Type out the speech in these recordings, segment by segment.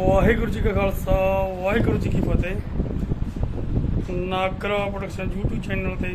ਵਾਹਿਗੁਰੂ ਜੀ ਕਾ ਖਾਲਸਾ, ਵਾਹਿਗੁਰੂ ਜੀ ਕੀ ਫਤਿਹ। Nagra production YouTube channel ਤੇ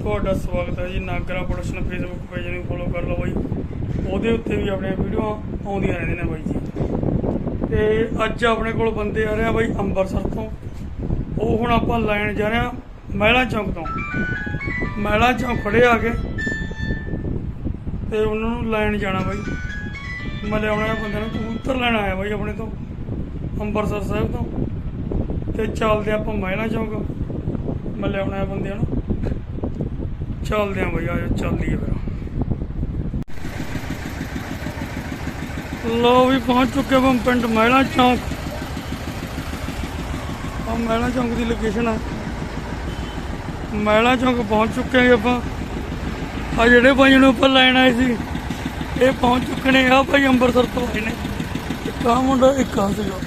ਤੁਹਾਡਾ ਸਵਾਗਤ ਹੈ ਜੀ। ਨਾਗਰਾ ਪ੍ਰੋਡਕਸ਼ਨ ਫੇਸਬੁੱਕ ਪੇਜ ਨੂੰ ਫੋਲੋ ਕਰ ਲਓ ਬਾਈ। ਉਹਦੇ ਉੱਤੇ ਵੀ ਆਪਣੀਆਂ ਵੀਡੀਓ ਆਉਂਦੀਆਂ ਰਹਿੰਦੀਆਂ ਨੇ ਬਾਈ ਜੀ। ਤੇ ਅੱਜ ਆਪਣੇ ਕੋਲ ਬੰਦੇ ਆ ਰਹੇ ਆ ਬਾਈ ਅੰਮ੍ਰਿਤਸਰ ਤੋਂ। ਉਹ ਹੁਣ ਆਪਾਂ ਲੈਣ ਜਾ ਰਹੇ ਆ ਮਹਿਲਾ ਚੌਂਕ ਤੋਂ। ਮਹਿਲਾ ਚੌਂਕ ਖੜੇ ਆ ਕੇ ਤੇ ਉਹਨਾਂ ਨੂੰ ਲੈਣ ਜਾਣਾ ਬਾਈ। ਮੈਂ ਲਿਆਉਣਾ ਬੰਦੇ ਨੂੰ, ਕਬੂਤਰ ਲੈਣ ਆਇਆ ਬਾਈ ਆਪਣੇ ਤੋਂ ਅੰਮ੍ਰਿਤਸਰ ਸਾਹਿਬ ਤੋਂ। ਤੇ ਚੱਲਦੇ ਆਪਾਂ ਮਹਿਲਾ ਚੌਂਕ। ਮੈਂ ਲਿਆਉਣਾ ਬੰਦਿਆਂ ਨੂੰ। ਚੱਲਦੇ ਆਂ ਬਾਈ, ਆ ਚੱਲਦੀ ਚੱਲੀਏ ਫਿਰ। ਲੋ ਵੀ ਪਹੁੰਚ ਚੁੱਕੇ ਹਾਂ ਪਿੰਡ ਮਹਿਲਾ ਚੌਂਕ। ਆ ਮਹਿਲਾ ਚੌਂਕ ਦੀ ਲੋਕੇਸ਼ਨ ਆ। ਮਹਿਲਾ ਚੌਂਕ ਪਹੁੰਚ ਚੁੱਕੇ ਹਾਂ ਆਪਾਂ। ਆ ਜਿਹੜੇ ਭਾਈ ਨੂੰ ਆਪਾਂ ਲੈਣ ਆਏ ਸੀ। ਇਹ ਪਹੁੰਚ ਚੁੱਕੇ ਨੇ ਆ ਭਾਈ ਅੰਮ੍ਰਿਤਸਰ ਤੋਂ ਆਏ ਨੇ। ਇੱਕ ਆ ਮੁੰਡਾ ਇੱਕ ਆ ਸੀਗਾ।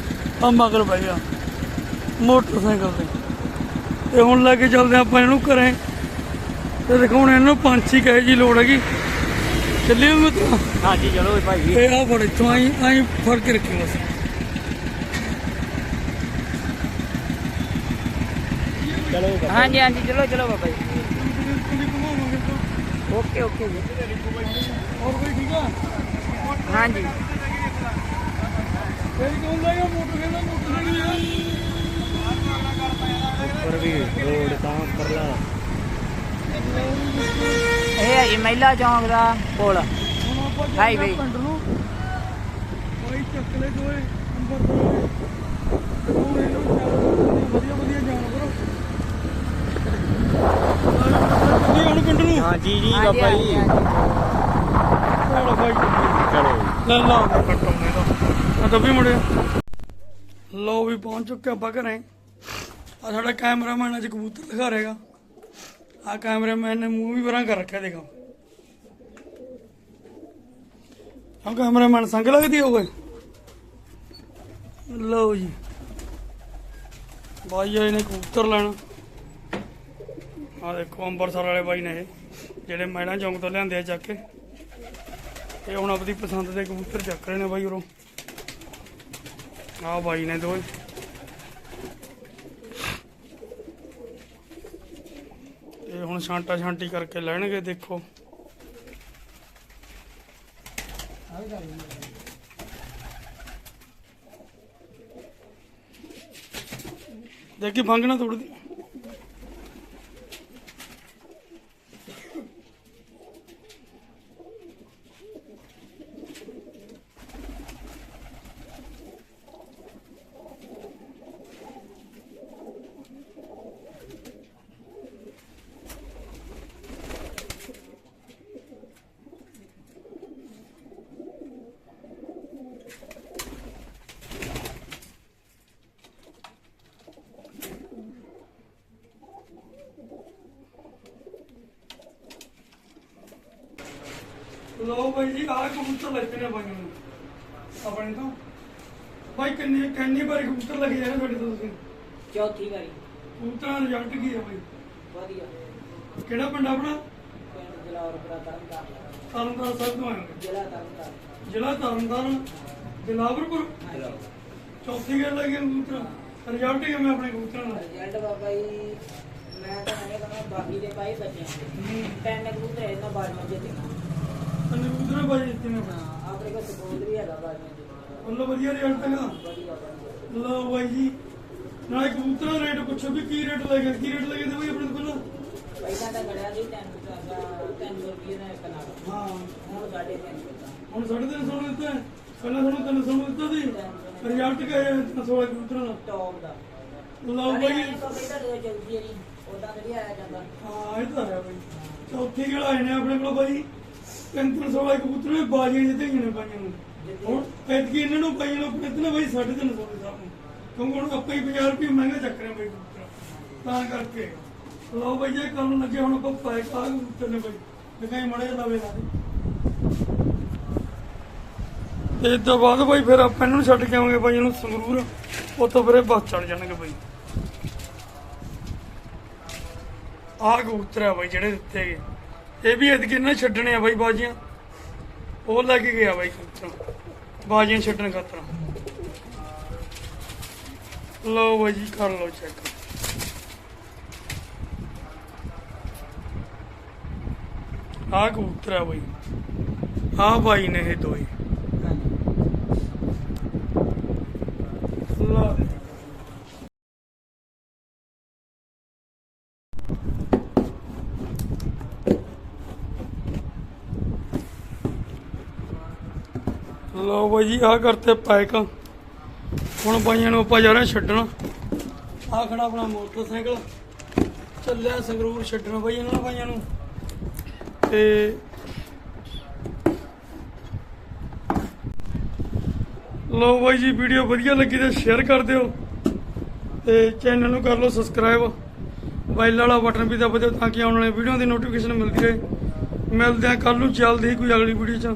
ਆ ਮਗਰ ਭਾਈ ਆ। ਮੋਟਰਸਾਈਕਲ ਤੇ। ਤੇ ਹੁਣ ਲੈ ਕੇ ਚੱਲਦੇ ਆਪਾਂ ਇਹਨੂੰ ਘਰੇ। ਤੇ ਦਿਖਾਉਣੇ ਇਹਨੂੰ ਪੰਛੀ ਕਹੇ ਜੀ ਲੋੜ ਹੈਗੀ। ਚੱਲੀਏ ਮਿੱਤਰਾ? ਹਾਂਜੀ ਚਲੋ ਭਾਈ। ਇਹ ਆ ਫੜ ਇੱਥੋਂ ਆਈ ਆਈ ਫੜ ਕੇ ਰੱਖੀ ਬਸ। ਚਲੋ ਹਾਂਜੀ ਹਾਂਜੀ ਚਲੋ ਚਲੋ ਬਾਬਾ ਜੀ। ਓਕੇ ਓਕੇ ਜੀ। ਹੋਰ ਕੋਈ ਠੀਕ ਆ? ਹਾਂਜੀ। ਉੱਪਰ ਵੀ ਰੋਡ ਤਾਂ ਇਹ ਹੈ ਜੀ ਮਹਿਲਾ ਚੌਂਕ ਦਾ ਪੁਲ। ਹੁਣ ਆਪਾਂ ਚੱਲਦੇ ਹਾਈ ਹਾਂ ਬਈ। ਪਿੰਡ ਨੂੰ। ਬਾਈ ਚੱਕਲੇ ਦੋਏ ਅੰਬਰ ਦੋਏ ਹੁਣ ਇਹਨੂੰ ਚੱਲ ਵਧੀਆ ਵਧੀਆ ਜਾਣਾ ਕਰੋ। ਜੀ ਹੁਣ ਪਿੰਡ ਨੂੰ ਹਾਂਜੀ ਜੀ ਬਾਬਾ ਜੀ। ਬਾਈ ਚਲੋ ਲੈ ਲਾ। ਦੇ ਦਾ ਆ ਦੱਬੀ ਮੁੜਿਆ। ਲੋ ਵੀ ਪਹੁੰਚ ਚੁੱਕੇ ਆਪਾਂ ਘਰੇ। ਆ ਸਾਡਾ ਕੈਮਰਾਮੈਨ ਅੱਜ ਕਬੂਤਰ ਦਿਖਾ ਰਹੇਗਾ ਆ ਕੈਮਰਾਮੈਨ ਨੇ ਮੂੰਹ ਵੀ ਬਰਾਂ ਕਰ ਰੱਖਿਆ, ਦੇਖੋ। ਆ ਕੈਮਰਾਮੈਨ ਸੰਗ ਲੱਗਦੀ ਹੋਵੇ ਲਓ ਜੀ। ਬਾਈ ਆਏ ਨੇ ਕਬੂਤਰ ਲੈਣਾ। ਆ ਦੇਖੋ ਅੰਬਰਸਰ ਵਾਲੇ ਬਾਈ ਨੇ ਜਿਹੜੇ ਮੈਣਾ ਚੌਂਕ ਤੋਂ ਲਿਆਂਦੇ ਆ ਚੱਕ ਕੇ। ਇਹ ਹੁਣ ਆਪਣੀ ਪਸੰਦ ਦੇ ਕਬੂਤਰ ਚੱਕ ਰਹੇ ਨੇ ਬਾਈ ਉਰੋਂ। ਆਹ ਬਾਈ ਨੇ ਦੋਏ। ਇਹ ਹੁਣ ਛਾਂਟਾ ਛਾਂਟੀ ਕਰਕੇ ਲੈਣਗੇ, ਦੇਖੋ। ਦੇਖੀ ਭੰਗ ਥੋੜੀ ਲੋ ਬਾਈ ਜੀ ਆਹ ਕਬੂਤਰ ਲੱਗੇ ਨੇ ਬਾਈ ਨੂੰ। ਆਪਣੇ ਤੋਂ ਬਾਈ ਕਿੰਨੇ ਕਿੰਨੀ ਵਾਰੀ ਕਬੂਤਰ ਲੱਗੇ ਜਾਣੇ ਤੁਹਾਡੇ ਤੋਂ ਤੁਸੀਂ? ਚੌਥੀ ਵਾਰੀ। ਕਬੂਤਰਾਂ ਦਾ ਰਿਜ਼ਲਟ ਕੀ ਹੈ ਬਾਈ? ਵਧੀਆ। ਕਿਹੜਾ ਪਿੰਡ ਆਪਣਾ? ਪਿੰਡ ਜਲਾਵਰਪੁਰਾ ਤਰਨਤਾਰਨ ਤਰਨਤਾਰਨ ਸਾਹਿਬ ਤੋਂ ਆਏ ਹੋ। ਜ਼ਿਲ੍ਹਾ ਤਰਨਤਾਰਨ। ਜ਼ਿਲ੍ਹਾ ਤਰਨਤਾਰਨ। ਜਲਾਵਰਪੁਰ? ਚੌਥੀ ਗੱਲ ਲੱਗੀ ਕਬੂਤਰ। ਰਿਜ਼ਲਟ ਕਿਵੇਂ ਆਪਣੇ ਕਬੂਤਰਾਂ ਦਾ? ਰਿਜ਼ਲਟ ਬਾਬਾ ਜੀ ਮੈਂ ਤਾਂ ਕਹਿੰਦਾ ਬਾਕੀ ਦੇ ਪਾਈ ਬੱਚਿਆਂ ਦੇ ਤਿੰਨ ਕਬੂਤਰ ਇਹਨਾਂ ਬਾਜੀਆਂ ਜਿੱਤੀਆਂ ਅਨੇ ਕੁਦਰਾ ਭਾਈ ਇੱਥੇ ਨਾ ਆਪਣੇ ਕੋਲ ਸਪੋਰਟ ਵੀ ਹੈਗਾ ਭਾਈ ਉਹਨਾਂ ਵਧੀਆ ਰਿਜ਼ਲਟ ਹੈਗਾ ਲਓ ਭਾਈ ਜੀ ਨਾਲੇ ਕਬੂਤਰਾਂ ਰੇਟ ਪੁੱਛੋ ਵੀ ਕੀ ਰੇਟ ਲੱਗੇ ਕੀ ਰੇਟ ਲੱਗੇ ਤੇ ਭਾਈ ਆਪਣੇ ਕੋਲ। ਪਹਿਲਾਂ ਤਾਂ ਗੜਿਆ ਜੀ 300 ਦਾ 300 ਰੁਪਏ ਦਾ ਇੱਕ ਨਾਲ। ਹਾਂ। ਹੁਣ 350 ਹੁਣ 350 ਦਿੱਤਾ ਪਹਿਲਾਂ ਤੁਹਾਨੂੰ 300 ਦਿੱਤਾ ਸੀ। ਰਿਜ਼ਲਟ ਕਹੇ 300 ਕਬੂਤਰਾਂ ਦਾ? ਟੌਪ ਦਾ। ਲਓ ਭਾਈ ਉਹਦਾ ਵਧੀਆ ਆਇਆ ਜਾਂਦਾ। ਹਾਂ ਇਹ ਤਾਂ ਹੈ ਭਾਈ ਚੌਥੀ ਗੇੜ ਆਏ ਨੇ ਆਪਣੇ ਕੋਲ ਭਾਈ 300 ਵਾਲੇ ਕਬੂਤਰ ਨੇ ਬਾਜ਼ੀਆਂ ਜਿੱਤੀਆਂ ਨੇ ਪਾਈਆਂ ਨੂੰ। ਹੁਣ ਐਤਕੀ ਇਹਨਾਂ ਨੂੰ ਪਾਈਆਂ ਨੂੰ ਕਿਤਨੇ ਬਈ 350 ਦੇ ਸਾਹਮਣੇ ਕਿਉਂਕਿ ਹੁਣ ਆਪਾਂ ਹੀ 50 ਰੁਪਏ ਮਹਿੰਗਾ ਚੱਕ ਰਹੇ ਬਈ ਕਬੂਤਰ। ਤਾਂ ਕਰਕੇ। ਲਓ ਬਈ ਇਹ ਕੰਮ ਲੱਗੇ ਹੁਣ ਆਪਾਂ ਪਾਇ ਕਾ ਕਬੂਤਰ ਨੇ ਬਈ? ਲਗਾਈ ਮੜੇ ਲਾਵੇ ਨਾ ਤੇ ਤੋਂ ਬਾਅਦ ਬਈ ਫਿਰ ਆਪਾਂ ਇਹਨਾਂ ਨੂੰ ਛੱਡ ਕੇ ਆਉਂਗੇ ਬਈ ਇਹਨੂੰ ਸੰਗਰੂਰ। ਉੱਥੋਂ ਫਿਰ ਬੱਸ ਚੜ ਜਾਣਗੇ ਬਾਈ। ਆਹ ਕਬੂਤਰ ਬਾਈ ਜਿਹੜੇ ਦਿੱਤੇ ਗਏ। ਇਹ ਵੀ ਐਤਕੀ ਇਹਨਾਂ ਛੱਡਣੇ ਆ ਬਾਈ ਬਾਜੀਆਂ। ਉਹ ਲੈ ਗਿਆ ਬਾਈ ਕਬੂਤਰ ਬਾਜੀਆਂ ਛੱਡਣ ਖਾਤਰ। ਲਓ ਬਾਈ ਜੀ, ਕਰ ਲਓ ਚੈੱਕ ਆ ਕਬੂਤਰ ਆ ਬਾਈ। ਆ ਬਾਈ ਨੇ ਇਹ ਦੋਏ ਲਾ ਦੇ ਲਓ ਬਾਈ ਜੀ, ਆਹ ਕਰਤੇ ਪੈਕ। ਹੁਣ ਬਾਈਆਂ ਨੂੰ ਆਪਾਂ ਜਾਣਾ ਛੱਡਣਾ। ਹਾਂ ਆ ਖੜਾ ਆਪਣਾ ਮੋਟਰਸਾਈਕਲ। ਚੱਲਿਆ ਸੰਗਰੂਰ ਛੱਡਣਾ ਬਾਈ ਇਹਨਾਂ ਬਾਈਆਂ ਨੂੰ। ਤੇ ਲਓ ਬਾਈ ਜੀ, ਵੀਡੀਓ ਵਧੀਆ ਲੱਗੀ ਤੇ ਸ਼ੇਅਰ ਕਰ ਦਿਓ। ਤੇ ਚੈਨਲ ਨੂੰ ਕਰ ਲਓ ਸਬਸਕ੍ਰਾਈਬ ਬੈਲ ਵਾਲਾ ਬਟਨ ਵੀ ਦਬਾ ਦਿਓ ਤਾਂ ਕਿ ਆਉਣ ਵਾਲੇ ਵੀਡੀਓ ਦੀ ਨੋਟੀਫਿਕੇਸ਼ਨ ਮਿਲਦੀ ਰਹੇ। ਮਿਲਦੇ ਆ ਕੱਲ ਨੂੰ, ਜਲਦੀ ਕੋਈ ਅਗਲੀ ਵੀਡੀਓ ਚ।